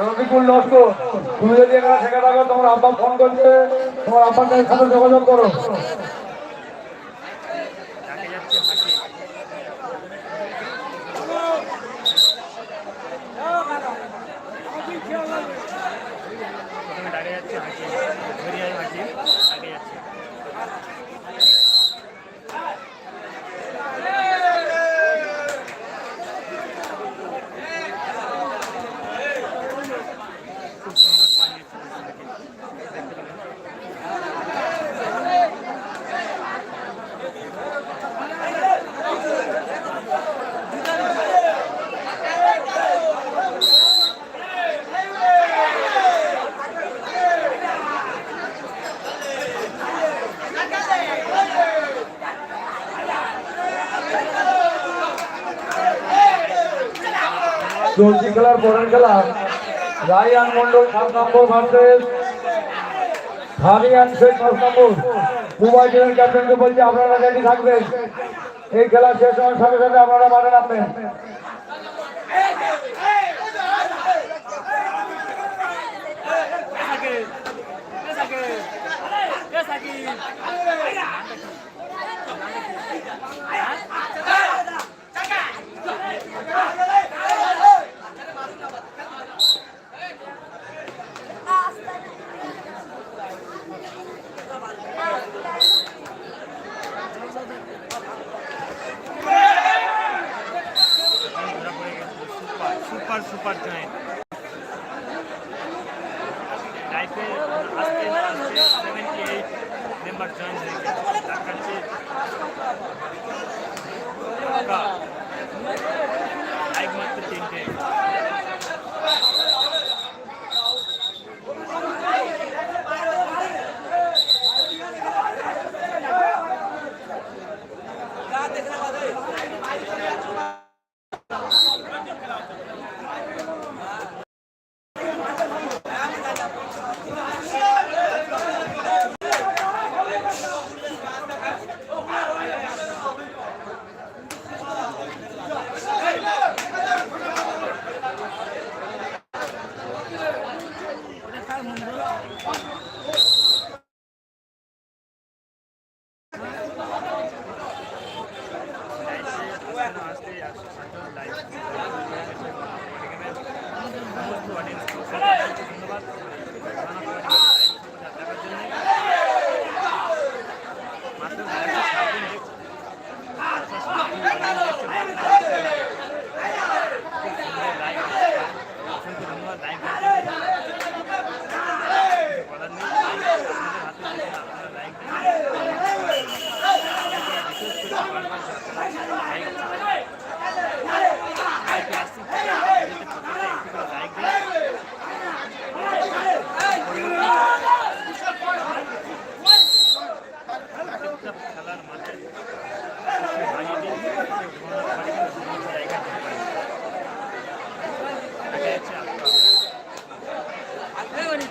রফিকুল লস্কর তুমি যদি এখানে থেকে থাকো, তোমার আব্বা ফোন করছে, তোমার আব্বার সাথে যোগাযোগ করো ডাকে যাচ্ছে হাসি প্রথমে ডাকে যাচ্ছে হাসি ধরিয়ায় হাসি ডাকে যাচ্ছে খুব সুন্দর বানিয়েছে দেখতে পেলেন চলছি খেলার পরের খেলা, রায়ান মন্ডল সাত নম্বর ভার্সেস হারিয়ান শেখ পাঁচ নম্বর। মুম্বাই টিমের ক্যাপ্টেনকে বলছি, আপনারা রেডি থাকবেন? এই খেলা শেষ হওয়ার সাথে সাথে আপনারা মাঠে নামবেন। ধরা সুপার সুপার জয়েন্ট। লাইফে আসতে আসতে সেভেন্টি এইট মেম্বার জয়েন হয়ে গেছে। তার কাছে লাইক তিনটে।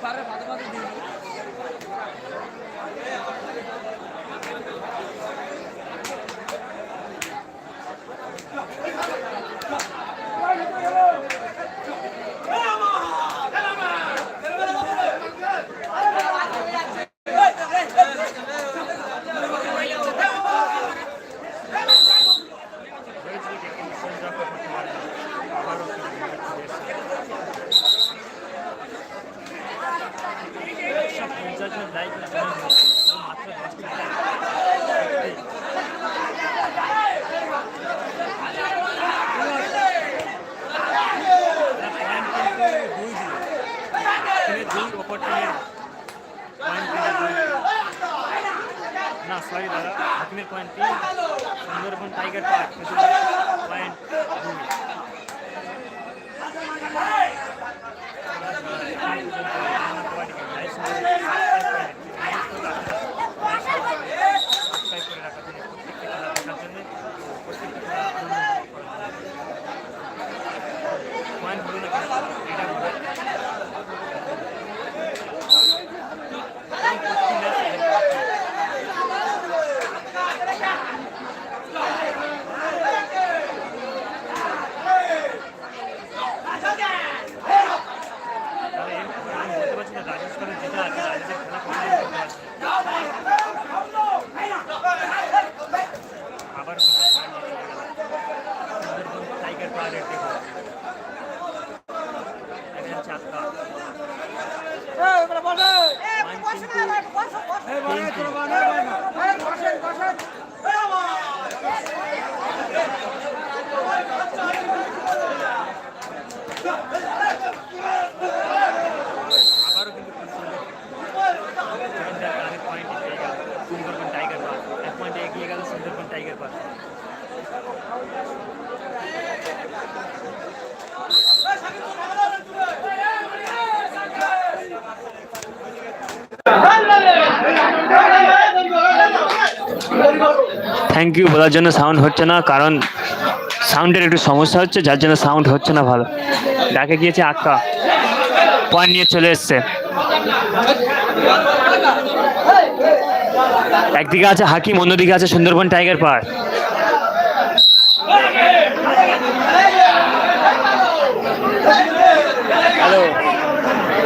পারে হাকিমের পয়েন্ট সুন্দরবন টাইগার পার্ক করে জেতা আছে রাজনীতি খেলা আবার টাইগার পাহাড়ের দেখো এখানে চাপটা Yeah. Tiger park thank you বলার জন্য সাউন্ড হচ্ছে না, কারণ সাউন্ডের একটু সমস্যা হচ্ছে, যার জন্য সাউন্ড হচ্ছে না ভালো। ডাকে গিয়েছে আক্কা। পয়েন্ট নিয়ে চলে এসছে। একদিকে আছে হাকিম অন্যদিকে আছে সুন্দরবন টাইগার পার্ক।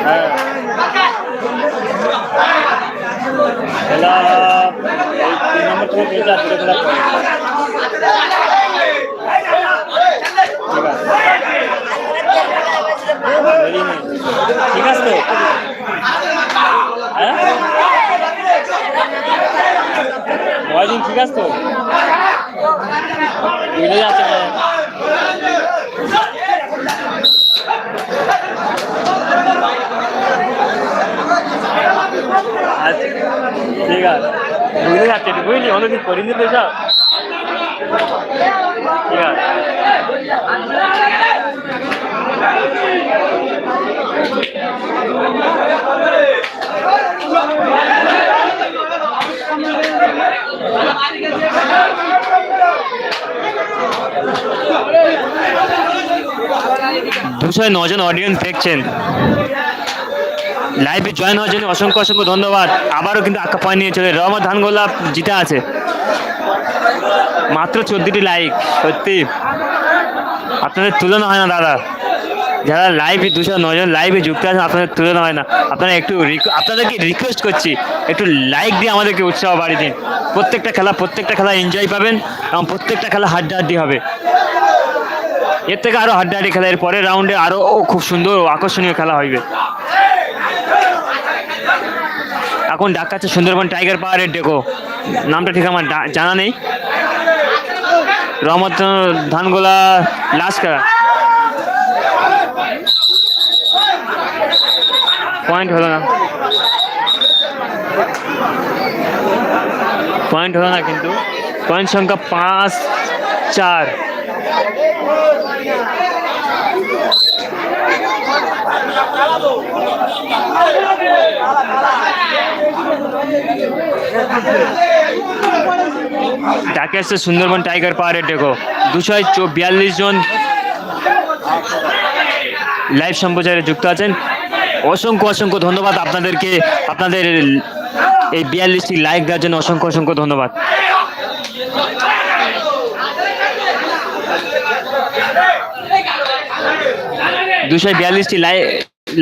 হ্যাঁ। খেলা এই তিন নম্বর থেকে পেয়েছে আর দুটো খেলা পরে। ঠিক আছে দেরি নেই। ঠিক আছে তো হ্যাঁ মহাজিন ঠিক আছে তো বুঝে যাচ্ছে না আচ্ছা ঠিক আছে বুঝতে যাচ্ছে একটু বুঝলি অন্যদিন করিনি তো সব ঠিক আছে দুশো নজন অডিয়েন্স দেখছেন। লাইভে জয়েন হওয়ার জন্য অসংখ্য অসংখ্য ধন্যবাদ। আবারও কিন্তু আঁকা পয়েন্ট নিয়ে চলে। রহমত ধান গোলাপ জিতে আছে। মাত্র চোদ্দটি লাইক সত্যি। আপনাদের তুলনা হয় না, দাদা। যারা লাইভে দুশো নজন লাইভে যুক্ত আছেন, আপনাদের তুলনা হয় না। আপনারা একটু রিক- আপনাদেরকে রিকোয়েস্ট করছি, একটু লাইক দিয়ে আমাদেরকে উৎসাহ বাড়িয়ে দিন। প্রত্যেকটা খেলা প্রত্যেকটা খেলা এনজয় পাবেন, এবং প্রত্যেকটা খেলা হাড্ডাহাড্ডি হবে। এর থেকে আরও হাড্ডাহাড্ডি খেলা, এর পরের রাউন্ডে আরও খুব সুন্দর ও আকর্ষণীয় খেলা হইবে। এখন ডাকাচ্ছে সুন্দরবন টাইগার পাহাড়ের ডেকো নামটা ঠিক আমার জানা নেই। রহমত ধানগোলা, লাস্ট খেলা। পয়েন্ট হলো না পয়েন্ট হলো না কিন্তু পয়েন্ট সংখ্যা পাঁচ, চার। ডাকে আসছে সুন্দরবন টাইগার পাহাড়ের ডেকো দুশো বিয়াল্লিশ জন লাইভ সম্প্রচারে যুক্ত আছেন। অসংখ্য অসংখ্য ধন্যবাদ আপনাদেরকে, আপনাদের এই বিয়াল্লিশটি লাইক দেওয়ার জন্য অসংখ্য অসংখ্য ধন্যবাদ। দুশো বিয়াল্লিশটি লাইভ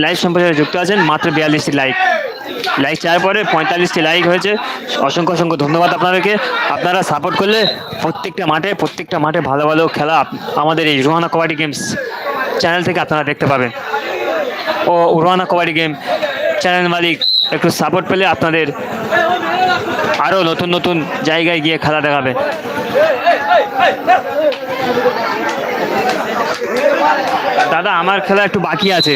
লাইভ সম্প্রচারে যুক্ত আছেন, মাত্র বিয়াল্লিশটি লাইক লাইক চাওয়ার পরে পঁয়তাল্লিশটি লাইক হয়েছে। অসংখ্য অসংখ্য ধন্যবাদ আপনাদেরকে। আপনারা সাপোর্ট করলে প্রত্যেকটা মাঠে প্রত্যেকটা মাঠে ভালো ভালো খেলা আমাদের এই রোহানা কবাডি গেমস চ্যানেল থেকে আপনারা দেখতে পাবেন। ও রোহানা কবাডি গেম চ্যানেল মালিক, একটু সাপোর্ট পেলে আপনাদের আরও নতুন নতুন জায়গায় গিয়ে খেলা দেখাবে। দাদা, আমার খেলা একটু বাকি আছে।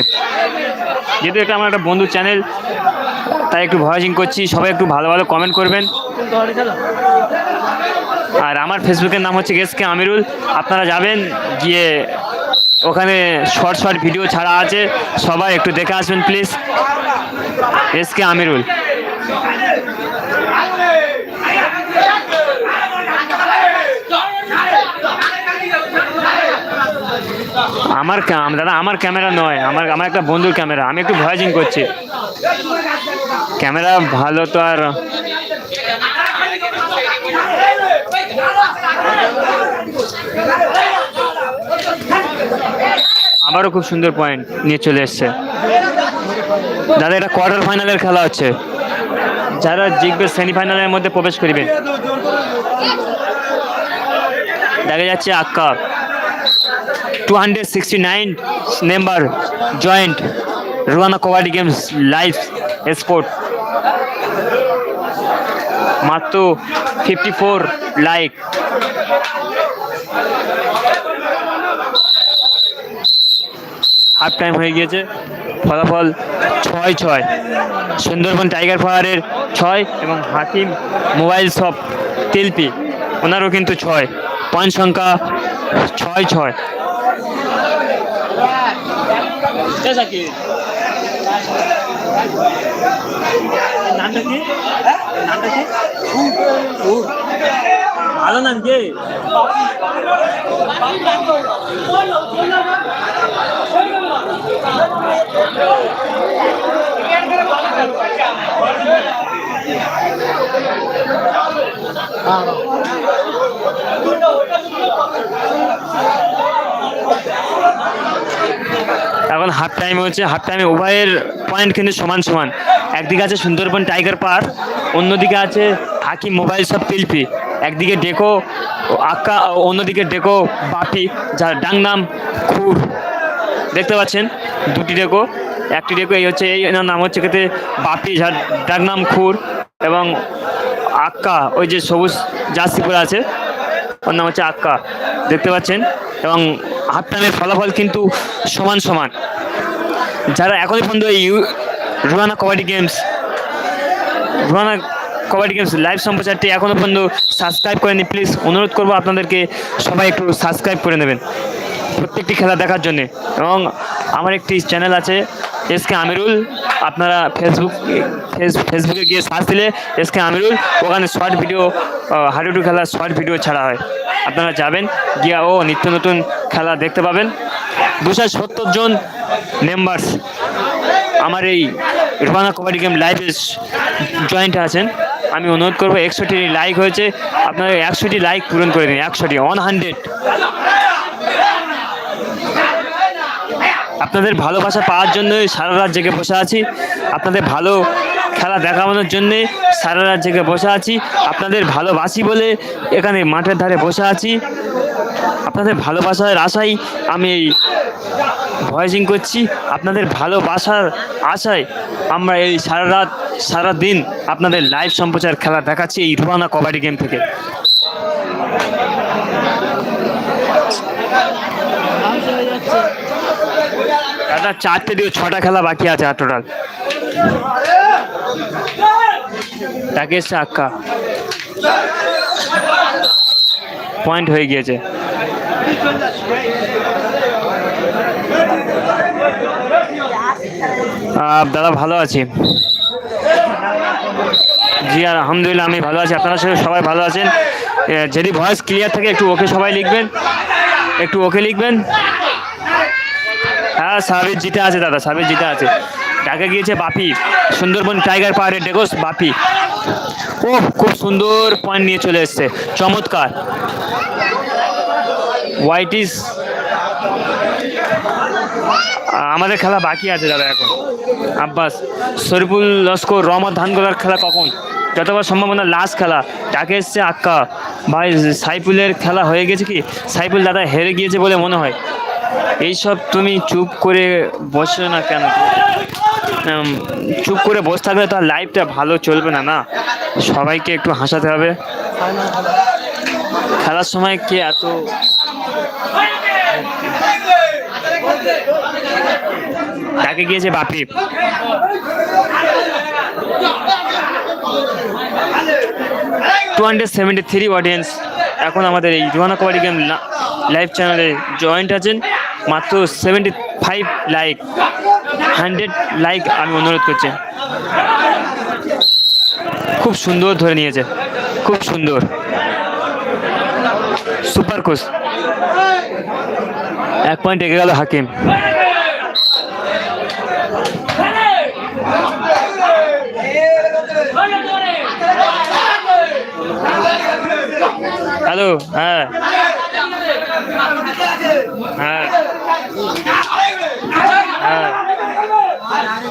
যেহেতু এটা আমার একটা বন্ধুর চ্যানেল, তাই একটু ভয়েসিং করছি, সবাই একটু ভালো ভালো কমেন্ট করবেন। আর আমার ফেসবুকের নাম হচ্ছে এস কে আমিরুল আপনারা যাবেন, গিয়ে ওখানে শর্ট শর্ট ভিডিও ছাড়া আছে। সবাই একটু দেখে আসবেন প্লিজ এস কে আমিরুল আমার দাদা, আমার ক্যামেরা নয়। আমার আমার একটা বন্ধুর ক্যামেরা আমি একটু ভয়েসিং করছি। ক্যামেরা ভালো তো আর আবারও খুব সুন্দর পয়েন্ট নিয়ে চলে এসছে। দাদা, এটা কোয়ার্টার ফাইনালের খেলা হচ্ছে। যারা জিতবে সেমিফাইনালের মধ্যে প্রবেশ করিবে। দেখা যাচ্ছে Hakka. Two hundred sixty nine member joined Ruyana kabaddi games live sport মাত্র fifty four like half time হয়ে গিয়েছে। ফলাফল ছয় ছয়। সুন্দরবন টাইগার পাহাড়ের ছয় এবং হাকিম মোবাইল শপ তেলপি ওনারও কিন্তু ছয়। পয়েন্ট সংখ্যা ছয় ছয়। নামটা কি? নামটা কি? ও ভালো নাম কি এখন হাফ টাইম হচ্ছে হাফ টাইমে উভয়ের পয়েন্ট কিন্তু সমান সমান। একদিকে আছে সুন্দরবন টাইগার পার্ক অন্যদিকে আছে হাকিম মোবাইল সব পিলপি একদিকে ডেকো আক্কা, অন্যদিকে ডেকো বাপি, যার ডাং নাম খুর। দেখতে পাচ্ছেন? দুটি ডেকো, একটি ডেকো, এই হচ্ছে, এই নাম হচ্ছে খেতে বাপি, যার ডাক নাম খুর এবং আক্কা, ওই যে সবুজ জার্সি পরে আছে, ওর নাম হচ্ছে আক্কা। দেখতে পাচ্ছেন, এবং হাফ টাইমের ফলাফল কিন্তু সমান সমান। যারা এখনই পর্যন্ত এই Ruyana kabaddi games, Ruyana kabaddi games live সম্প্রচারটি এখনও পর্যন্ত সাবস্ক্রাইব করেনি প্লিজ অনুরোধ করব আপনাদেরকে সবাই একটু সাবস্ক্রাইব করে নেবেন। প্রত্যেকটি খেলা দেখার জন্যে, এবং আমার একটি চ্যানেল আছে এস কে আমিরুল আপনারা ফেসবুক ফেস- ফেসবুকে গিয়ে সার্চ দিলে এস কে আমিরুল ওখানে শর্ট ভিডিও হাডুডু খেলার শর্ট ভিডিও ছাড়া হয়। আপনারা যাবেন, গিয়ে ও নিত্য নতুন খেলা দেখতে পাবেন। দুশো সত্তর জন মেম্বার্স আমার এই রুবানা কবাডি গেম লাইভে জয়েন্ট আছেন। আমি অনুরোধ করব একশোটি লাইক হয়েছে, আপনারা একশোটি লাইক পূরণ করে দিন একশোটি ওয়ান হান্ড্রেড আপনাদের ভালোবাসা পাওয়ার জন্য সারা রাত জেগে বসে আছি। আপনাদের ভালো খেলা দেখানোর জন্যে সারা রাত জেগে বসে আছি। আপনাদের ভালোবাসি বলে এখানে মাঠের ধারে বসে আছি। আপনাদের ভালোবাসার আশাই আমি এই ভয়েসিং করছি। আপনাদের ভালোবাসার আশায় আমরা এই সারা রাত, সারা দিন আপনাদের লাইভ সম্প্রচার খেলা দেখাচ্ছি এই রুবানা কবাডি গেম থেকে। দাদা চারটে দিয়ে ছটা খেলা বাকি আছে আর টোটাল এসছে আক্কা। পয়েন্ট হয়ে গিয়েছে। দাদা ভালো আছি। জি, আর আলহামদুলিল্লাহ, আমি ভালো আছি। আপনারা সবাই- সবাই ভালো আছেন? যদি ভয়েস ক্লিয়ার থাকে, একটু ওকে সবাই লিখবেন। একটু ওকে লিখবেন। সাবির জিতে আছে, দাদা, সাবির জিতে আছে। ডাকে গিয়েছে বাপি, সুন্দরবন টাইগার পাহাড়ের ডেকোস বাপি। ও, খুব সুন্দর পয়েন্ট নিয়ে চলে এসছে, চমৎকার। হোয়াইট ইজ আমাদের খেলা বাকি আছে, দাদা, এখন। আব্বাস, শরীফুল লস্কর, রহমত ধানগোলার খেলা কখন? যতবার সম্ভাবনা লাস্ট খেলা। ডাকে এসছে আক্কা। ভাই, সাইফুলের খেলা হয়ে গেছে কি? সাইফুল দাদা হেরে গিয়েছে বলে মনে হয়। এইসব তুমি চুপ করে বসে না কেন? চুপ করে বসে থাকলে তো লাইফটা ভালো চলবে না না? সবাইকে একটু হাসাতে হবে। খেলার সময় কে এত তাকে গিয়েছে Bapi? Two hundred seventy three audience এখন আমাদের এই জোয়ানা কবাডি গেম লাইভ চ্যানেলে জয়েন্ট আছেন। মাত্র seventy five like hundred like আমি অনুরোধ করছি। খুব সুন্দর ধরে নিয়েছে। খুব সুন্দর। সুপার কোচ এক পয়েন্ট এগিয়ে গেল হাকিম। হ্যালো হ্যাঁ হ্যাঁ। হ্যাঁ। বলা আছে।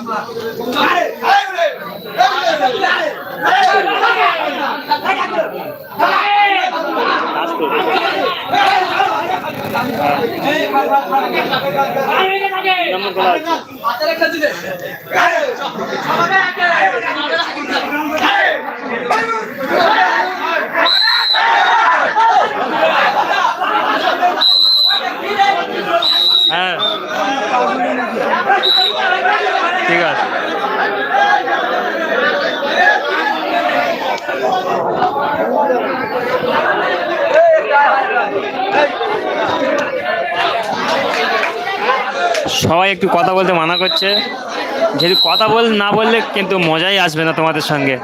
হ্যাঁ। ঠিক আছে। সবাই একটু কথা বলতে মানা করছে। যদি কথা বল না বললে কিন্তু মজাই আসবে না তোমাদের সঙ্গে।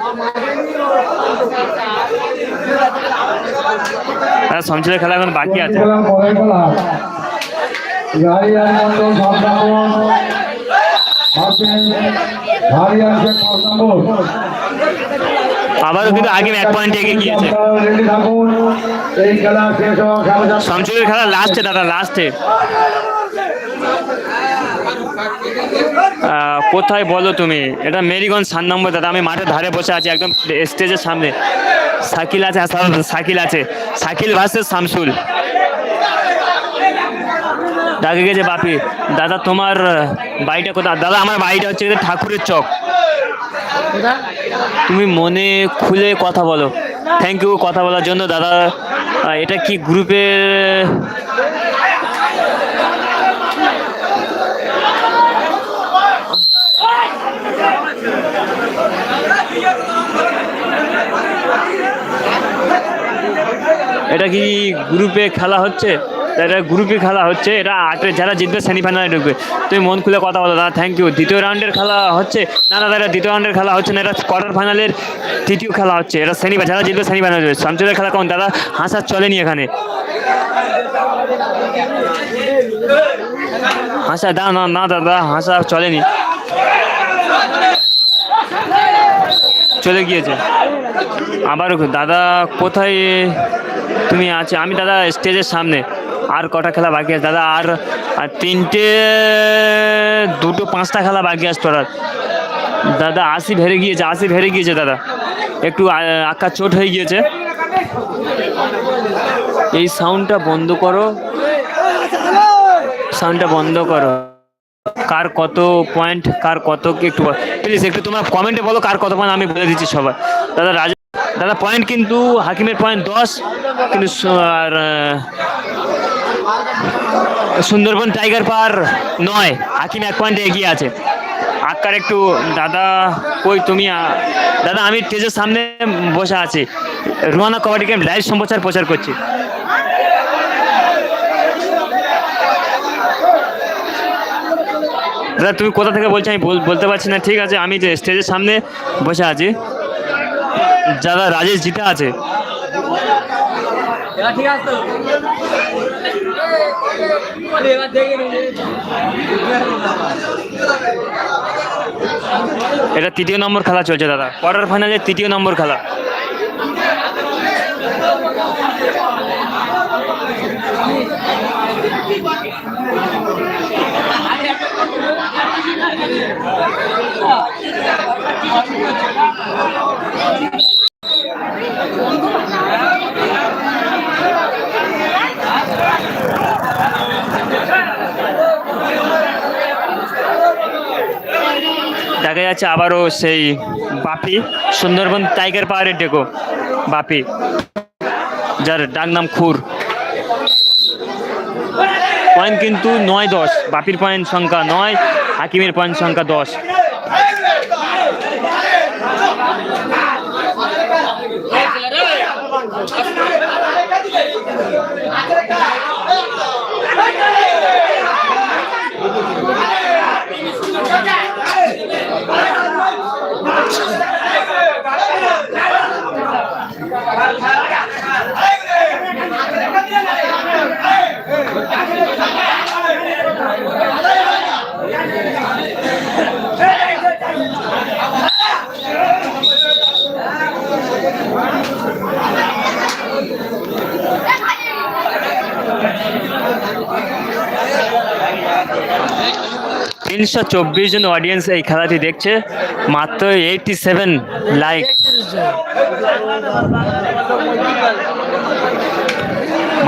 সমচলের খেলা এখন বাকি আছে। নম্বর আবারও কিন্তু আগে এক পয়েন্ট এগিয়ে গিয়েছে। রেডি খেলা লাস্টে দাদা লাস্টে কোথায় বলো তুমি? এটা মেরিগঞ্জ সাত নম্বর, দাদা, আমি মাঠের ধারে বসে আছি, একদম স্টেজের সামনে। সাকিল আছে সাকিল আছে। সাকিল ভার্সেস শামসুল। ডাকে গেছে বাপি। দাদা তোমার বাড়িটা কোথায়? দাদা আমার বাড়িটা হচ্ছে ঠাকুরের চক। তুমি মনে খুলে কথা বলো। থ্যাংক ইউ কথা বলার জন্য। দাদা এটা কি গ্রুপের এটা কি গ্রুপে খেলা হচ্ছে? এটা গ্রুপে খেলা হচ্ছে এটা আটে যারা জিতবে সেমিফাইনালে ঢুকবে। তুমি মন খুলে কথা বলো দাদা থ্যাংক ইউ দ্বিতীয় রাউন্ডের খেলা হচ্ছে, না দাদা এটা দ্বিতীয় রাউন্ডের খেলা হচ্ছে না এটা কোয়ার্টার ফাইনালের তৃতীয় খেলা হচ্ছে এটা সেমি যারা জিতবে সেমিফাইনাল সঞ্চয়ের খেলা কেমন, দাদা? হাসার চলেনি এখানে। হাসা দা না না দাদা, হাসা চলেনি। চলে গিয়েছে। আবার দাদা, কোথায় তুমি আছে? আমি দাদা স্টেজের সামনে। আর কটা খেলা বাকি আছে? দাদা, আর তিনটে, দুটো, পাঁচটা খেলা বাকি আছে তোর। দাদা আশি ভেড়ে গিয়েছে আশি ভেড়ে গিয়েছে, দাদা। একটু, আ- আক্কা চোট হয়ে গিয়েছে। এই সাউন্ডটা বন্ধ করো। সাউন্ডটা বন্ধ করো। কার কত পয়েন্ট কার কত একটু প্লিজ একটু তোমরা কমেন্টে বলো কার কত পয়েন্ট আমি বলে দিচ্ছি সবার। দাদা, রাজা দাদা পয়েন্ট কিন্তু, হাকিমের পয়েন্ট দশ, কিন্তু আর সুন্দরবন টাইগার পার নয়। হাকিম এক পয়েন্টে এগিয়ে আছে। আক্কার একটু, দাদা, কই তুমি দাদা, আমি স্টেজের সামনে বসে আছি। রুয়ানা কবাডি গেম লাইভ সম্প্রচার, প্রচার করছি। দাদা, তুমি কোথা থেকে বলছো আমি বল- বলতে পারছি না। ঠিক আছে, আমি যে স্টেজের সামনে বসে আছি। দাদা রাজেশ জিতে আছে। এটা তৃতীয় নম্বর খেলা চলছে দাদা। কোয়ার্টার ফাইনালের তৃতীয় নম্বর খেলা। দেখা আছে আবারও সেই বাপি, সুন্দরবন টাইগার পাহাড়ের ডেকো, বাপি, যার ডাক নাম খুর। পয়েন্ট কিন্তু নয় দশ, বাপির পয়েন্ট সংখ্যা নয়, হাকিমের পয়েন্ট সংখ্যা দশ। তিনশো চব্বিশ জন অডিয়েন্স এই খেলাটি দেখছে। মাত্র এইটটি সেভেন লাইক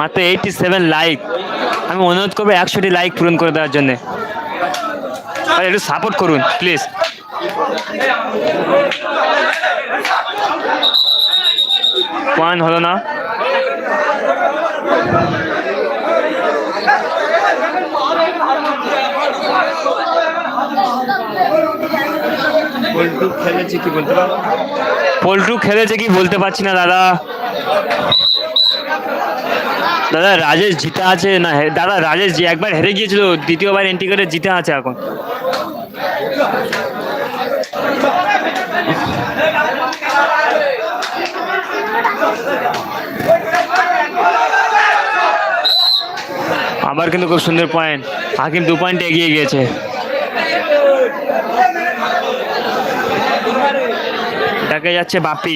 মাত্র এইটটি সেভেন লাইক আমি অনুরোধ করব একশোটি লাইক পূরণ করে দেওয়ার জন্যে। একটু সাপোর্ট করুন প্লিজ পয়েন্ট হলো না। পল্টু খেলেছে কি বলতে খেলেছে কি বলতে পারছি না, দাদা। দাদা, রাজেশ জিতে আছে না? দাদা, রাজেশ যে একবার হেরে গিয়েছিল, দ্বিতীয়বার এন্ট্রি করে জিতে আছে এখন। আবার কিন্তু খুব সুন্দর পয়েন্ট হাকিম দু পয়েন্ট এগিয়ে গিয়েছে। দেখা যাচ্ছে বাপি।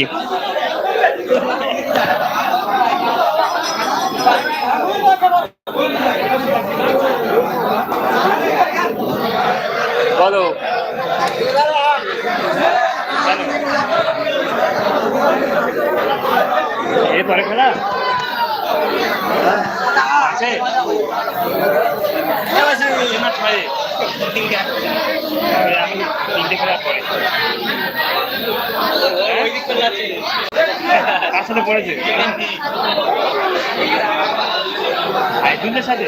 বলো। এরপরে খেলা? আছে না ছয়ে তিনটে খেলা পরে সাথে পড়েছে। দুধের সাথে?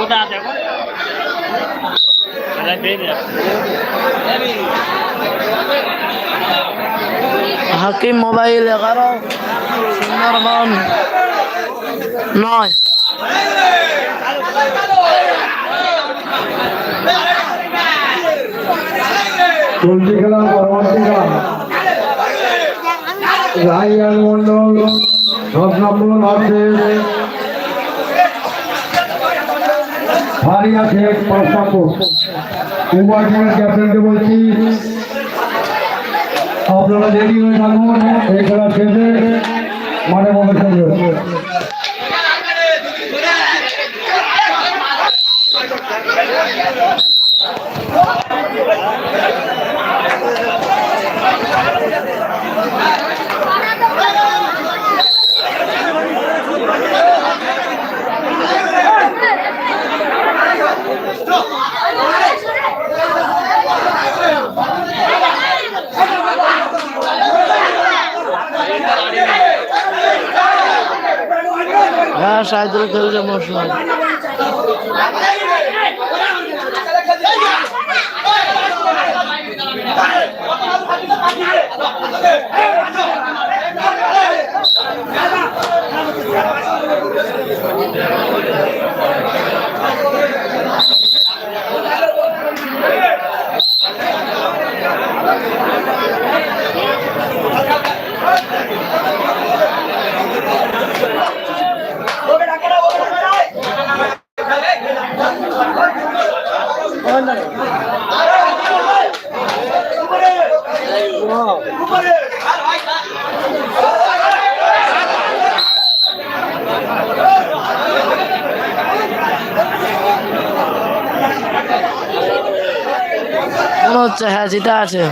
কোথায় আছে এখন? হাকিম মোবাইল এগারো সুন্দরবন নয়। চলতি খেলা পরবর্তী খেলা রাইয়ান মন্ডল দশ নম্বর আছে ফারিয়া শেখ পাঁচ নম্বর উভয় টিমের ক্যাপ্টেনকে বলছি, আপনারা রেডি হয়ে থাকুন, এই খেলা শেষে মাঠে প্রবেশ করবে। হ্যাঁ সাইদুল খেলছে মশলা মনে হচ্ছে হ্যাঁ জিতা আছে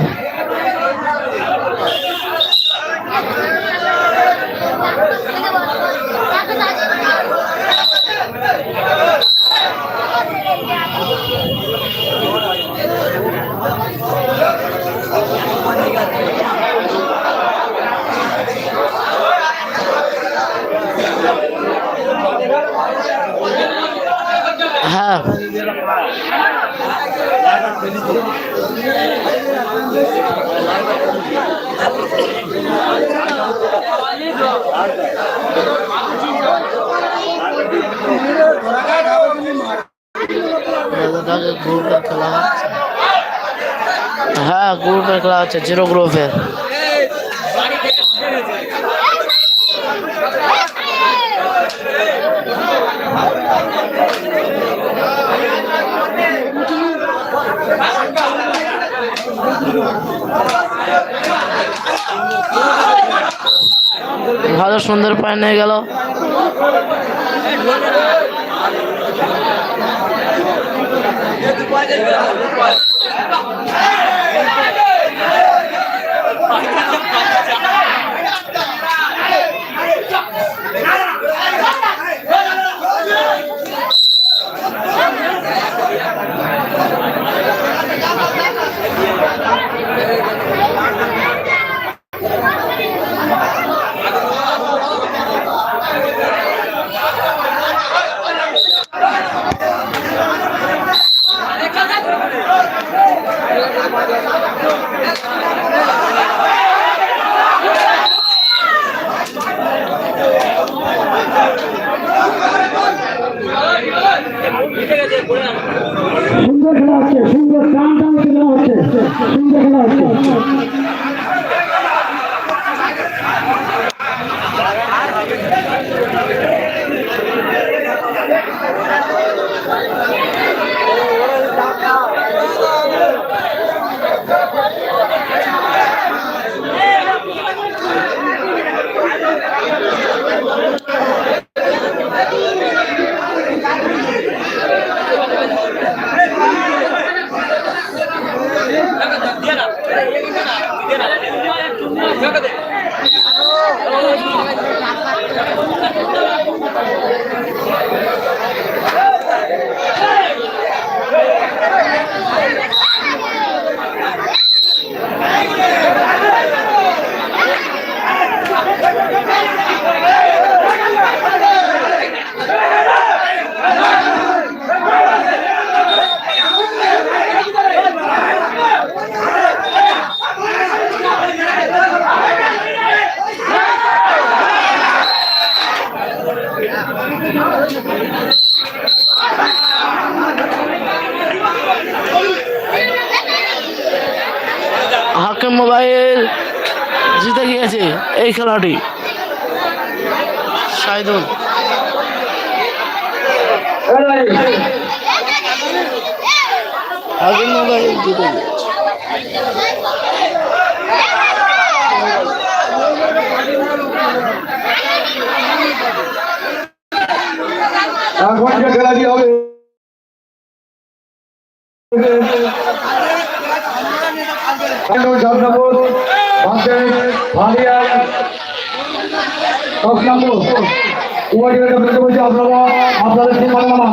হ্যাঁ গ্রুপে খেলা হচ্ছে জিরো গ্রুপের। সুন্দর পয়েন্ট নিয়ে গেল। Why did you মোবাইল জিতে গিয়েছে এই খেলাটি। সাইদুল। মোবাইল জিতে গিয়েছে। খেলাটি হবে জামনগর বাঁধের ভালিয়া দশ নম্বর উমাটিকে বলতে বলছি আপনারা আপনাদের